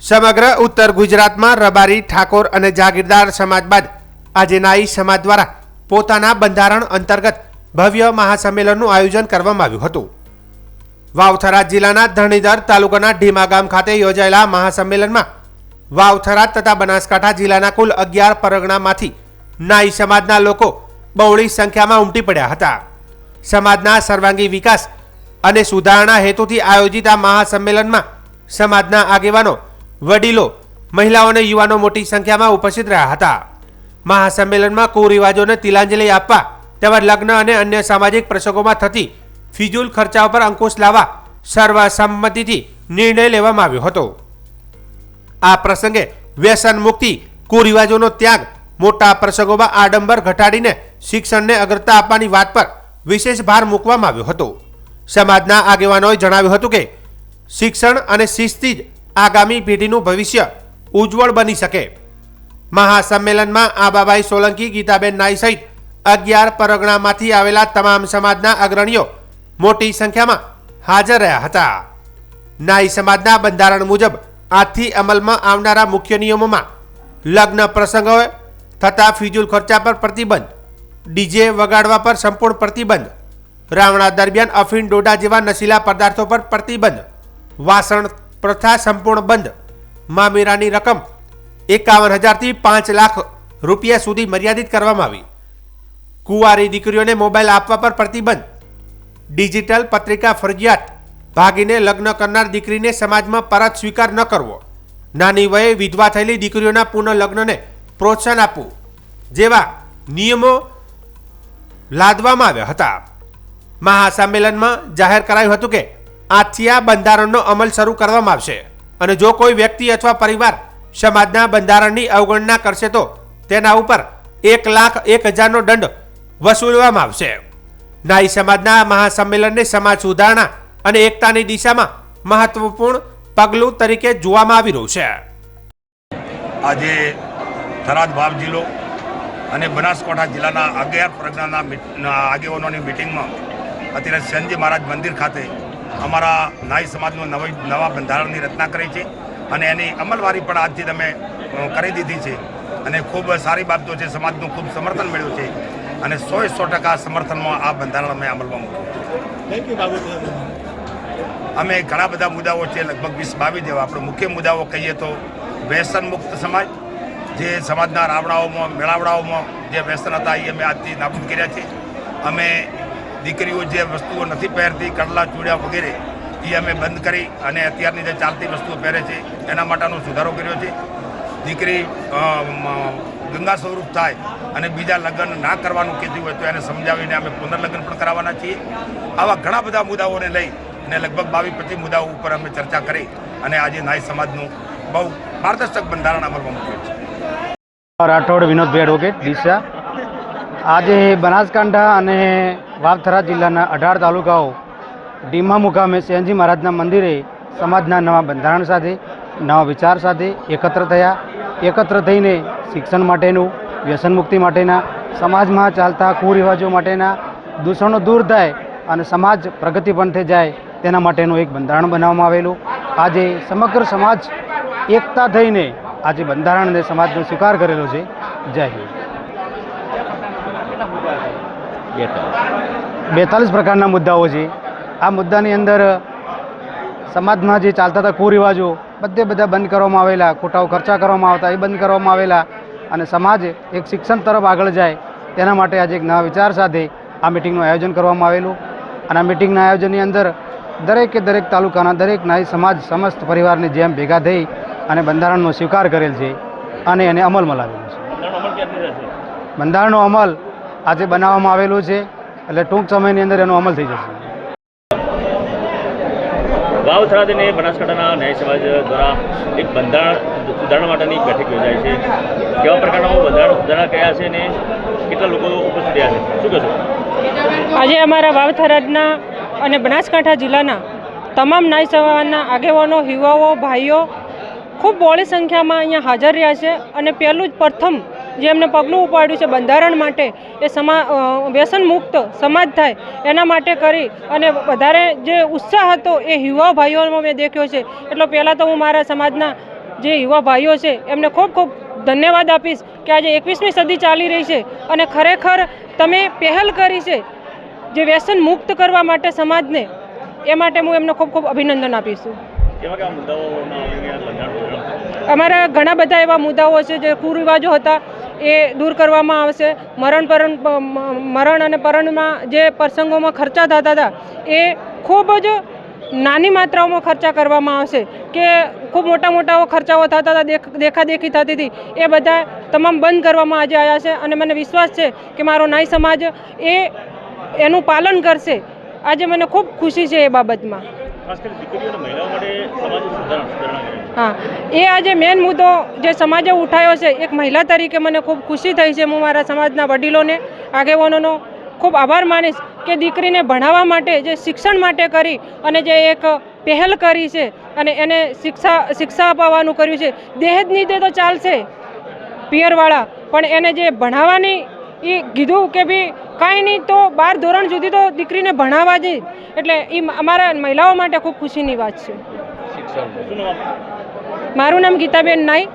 સમગ્ર ઉત્તર ગુજરાતમાં રબારી, ઠાકોર અને જાગીરદાર સમાજ બાદ આજે નાઈ સમાજ દ્વારા પોતાના બંધારણ અંતર્ગત ભવ્ય મહાસંમેલનનું આયોજન કરવામાં આવ્યું હતું. વાવથરા જિલ્લાના ધણીધર તાલુકાના ઢીમા ગામ ખાતે યોજાયેલા મહાસંમેલનમાં વાવથરા તથા બનાસકાંઠા જિલ્લાના કુલ અગિયાર પરગણામાંથી નાઈ સમાજના લોકો બહોળી સંખ્યામાં ઉમટી પડ્યા હતા. સમાજના સર્વાંગી વિકાસ અને સુધારણા હેતુથી આયોજિત આ મહાસંમેલનમાં સમાજના આગેવાનો વડીલો, મહિલાઓ અને યુવાનો મોટી સંખ્યામાં ઉપસ્થિત રહ્યા હતા. મહાસંમેલનમાં કુરિવાજોને તિલાંજલિ આપવા, તેમજ લગ્ન અને અન્ય સામાજિક પ્રસંગોમાં થતી ફિજુલ ખર્ચાઓ પર અંકુશ લાવવા સર્વસંમતિથી નિર્ણય લેવામાં આવ્યો હતો. આ પ્રસંગે વ્યસન મુક્તિ, કુરિવાજોનો ત્યાગ, મોટા પ્રસંગોમાં આડંબર ઘટાડીને શિક્ષણને અગ્રતા આપવાની વાત પર વિશેષ ભાર મૂકવામાં આવ્યો હતો. સમાજના આગેવાનોએ જણાવ્યું હતું કે, શિક્ષણ અને શિસ્તી જ આગામી પેઢીનું ભવિષ્ય ઉજ્જવળ બની શકે. મહાસંમેલનમાં આબાબાઈ સોલંકી, ગીતાબેન નાઈ સહિત અગિયાર પરગણામાંથી આવેલા તમામ સમાજના અગ્રણીઓ મોટી સંખ્યામાં હાજર રહ્યા હતા. નાઈ સમાજના બંધારણ મુજબ આજથી અમલમાં આવનારા મુખ્ય નિયમોમાં લગ્ન પ્રસંગોએ થતા ફિજુલ ખર્ચા પર પ્રતિબંધ, ડીજે વગાડવા પર સંપૂર્ણ પ્રતિબંધ, રાવણા દરમિયાન અફીણ ડોડા જેવા નશીલા પદાર્થો પર પ્રતિબંધ, વાસણ પ્રથા સંપૂર્ણ બંધ. મામેરાની રકમ એકાવન હજારથી પાંચ લાખ રૂપિયા સુધી મર્યાદિત કરવામાં આવી. કુંવારી દીકરીઓને મોબાઈલ આપવા પર પ્રતિબંધ. ડિજિટલ પત્રિકા ફરજિયાત ભાગીને લગ્ન કરનાર દીકરીને સમાજમાં પરત સ્વીકાર ન કરવો. નાની વયે વિધવા થયેલી દીકરીઓના પુનઃ લગ્નને પ્રોત્સાહન આપવું જેવા નિયમો લાદવામાં આવ્યા હતા. મહાસંમેલનમાં જાહેર કરાયું હતું કે આજથી આ બંધારણનો અમલ શરૂ કરવામાં આવશે. અને જો કોઈ વ્યક્તિ અથવા પરિવાર સમાજના બંધારણની અવગણના કરશે તો તેના ઉપર એક લાખ એક હજારનો દંડ વસૂલવામાં આવશે. નાઈ સમાજના મહાસંમેલનને સમાજ સુધારણા અને એકતાની દિશામાં મહત્વપૂર્ણ પગલું તરીકે જોવામાં આવી રહ્યું છે. આજે થરાદ ભાવ જિલ્લો અને બનાસકાંઠા જિલ્લાના અગિયાર પ્રજ્ઞાના આગેવાનોની મિટિંગમાં અત્યારે સંજય મહારાજ મંદિર ખાતે અમારા નાઈ સમાજનું નવી નવા બંધારણની રચના કરી છે અને એની અમલવારી પણ આજથી તમે કરી દીધી છે. અને ખૂબ સારી બાબતો છે સમાજનું ખૂબ સમર્થન મળ્યું છે. અને સોએ સો ટકા સમર્થનમાં આ બંધારણ અમે અમલમાં મૂક્યું અમે ઘણા બધા મુદ્દાઓ છે લગભગ વીસ બાવીસ જેવા. આપણે મુખ્ય મુદ્દાઓ કહીએ તો વ્યસન મુક્ત સમાજ જે સમાજના રાવડાઓમાં મેળાવડાઓમાં જે વ્યસન હતા એ અમે આજથી નાબૂદ કર્યા છે. અમે દીકરીઓ જે વસ્તુઓ નથી પહેરતી, કડલા, ચૂડિયા વગેરે, એ અમે બંધ કરી અને અત્યારની જે ચાલતી વસ્તુઓ પહેરે છે, એના માટેનો સુધારો કર્યો છે. દીકરી ગંગા સ્વરૂપ થાય અને બીજા લગ્ન ના કરવાનું કીધું હોય તો એને સમજાવીને અમે પુનર્લગ્ન પણ કરાવવાના છીએ. આવા ઘણા બધા મુદ્દાઓને લઈ અને લગભગ બાવીસ, પચીસ મુદ્દાઓ ઉપર અમે ચર્ચા કરી અને આજે નાઈ સમાજનું બહુ પારદર્શક બંધારણ અમલમાં મૂક્યું છે. રાઠોડ, વિનોદભાઈ એડવોકેટ ડીસા આજે બનાસકાંઠા અને વાવથરા જિલ્લાના અઢાર તાલુકાઓ ડીમા મુકામે સેનજી મહારાજના મંદિરે સમાજના નવા બંધારણ સાથે, નવા વિચાર સાથે એકત્ર થયા. એકત્ર થઈને શિક્ષણ માટેનું, વ્યસન મુક્તિ માટેના, સમાજમાં ચાલતા કુરિવાજો માટેના દૂષણો દૂર થાય અને સમાજ પ્રગતિ પંથે જાય તેના માટેનું એક બંધારણ બનાવવામાં આવેલું. આજે સમગ્ર સમાજ એકતા થઈને આજે બંધારણને સમાજનો સ્વીકાર કરેલો છે. જય હિન્દ. બેતાલીસ. પ્રકારના મુદ્દાઓ છે. આ મુદ્દાની અંદર સમાજમાં જે ચાલતા હતા કુરિવાજો બધે બધા બંધ કરવામાં આવેલા ખોટાઓ ખર્ચા કરવામાં આવતા એ બંધ કરવામાં આવેલા અને સમાજ એક શિક્ષણ તરફ આગળ જાય તેના માટે આજે એક નવા વિચાર સાથે આ મિટિંગનું આયોજન કરવામાં આવેલું. અને આ મિટિંગના આયોજનની અંદર દરેકે દરેક તાલુકાના દરેક નાય સમાજ સમસ્ત પરિવારની જેમ ભેગા થઈ અને બંધારણનો સ્વીકાર કરેલ છે અને એને અમલમાં લાવેલું છે. બંધારણનો અમલ આજે બનાવવામાં આવેલું છે એટલે ટૂંક સમયની અંદર એનો અમલ થઈ જશે. વાવથરાદ અને બનાસકાંઠાના ન્યાય સમાજ દ્વારા એક બંધારણ સુધારણા માટેની બેઠક યોજાઈ છે. કેવા પ્રકારના બંધારણ સુધારણા કયા છે અને કેટલા લોકો ઉપસ્થિત રહ્યા છે? શું કહેશો? આજે અમારા વાવથરાજના અને બનાસકાંઠા જિલ્લાના તમામ નાય સમાજના આગેવાનો યુવાઓ ભાઈઓ ખૂબ બહોળી સંખ્યામાં અહીંયા હાજર રહ્યા છે અને પહેલું જ પ્રથમ જે એમને પગલું ઉપાડ્યું છે બંધારણ માટે એ સમા વ્યસન મુક્ત સમાજ થાય એના માટે કરી અને વધારે જે ઉત્સાહ હતો એ યુવા ભાઈઓમાં મેં દેખ્યો છે. એટલે પહેલાં તો હું મારા સમાજના જે યુવા ભાઈઓ છે એમને ખૂબ ખૂબ ધન્યવાદ આપીશ કે આજે એકવીસમી સદી ચાલી રહી છે અને ખરેખર તમે પહેલ કરી છે જે વ્યસન મુક્ત કરવા માટે સમાજને એ માટે હું એમને ખૂબ ખૂબ અભિનંદન આપીશું. અમારા ઘણા બધા એવા મુદ્દાઓ છે જે કુરિવાજો હતા એ દૂર કરવામાં આવશે. મરણ પરણ મરણ અને પરણમાં જે પ્રસંગોમાં ખર્ચા થતા હતા, એ ખૂબ જ નાની માત્રાઓમાં ખર્ચા કરવામાં આવશે કે ખૂબ મોટા મોટા ખર્ચાઓ થતા હતા દેખાદેખી થતી હતી. એ બધા તમામ બંધ કરવામાં આજે આવ્યા છે અને મને વિશ્વાસ છે કે મારો નાઈ સમાજ એ એનું પાલન કરશે. આજે મને ખૂબ ખુશી છે એ બાબતમાં. હા. એ આજે મેન મુદ્દો જે સમાજે ઉઠાવ્યો છે, એક મહિલા તરીકે મને ખૂબ ખુશી થઈ છે. હું મારા સમાજના વડીલોને, આગેવાનોનો ખૂબ આભાર માનીશ કે દીકરીને ભણાવવા માટે, જે શિક્ષણ માટે કરી અને જે એક પહેલ કરી છે અને એને શિક્ષા શિક્ષા અપાવવાનું કર્યું છે. દહેજ નીતિ તો ચાલશે પિયરવાળા, પણ એને જે ભણાવવાની એ કીધું કે ભાઈ કાંઈ નહીં તો બાર ધોરણ સુધી તો દીકરીને ભણાવવા જ એટલે એ અમારા મહિલાઓ માટે ખૂબ ખુશીની વાત છે? મારું નામ ગીતાબેન નાઈ.